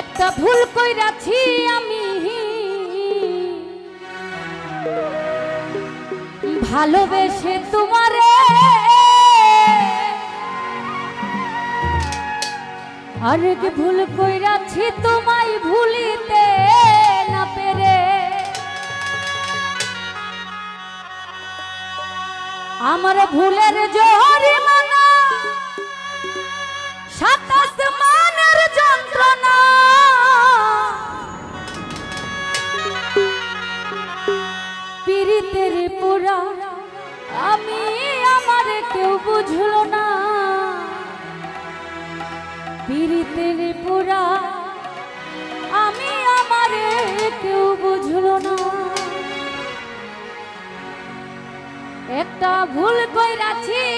একটা ভুল কইরাছি আমি। ভালোবেসে তোমারে অনেক ভুল কইরাছি তোমায় ভুলিতে না পেরে। আমার ভুলের জোরে একটা ভুল কইরাছি।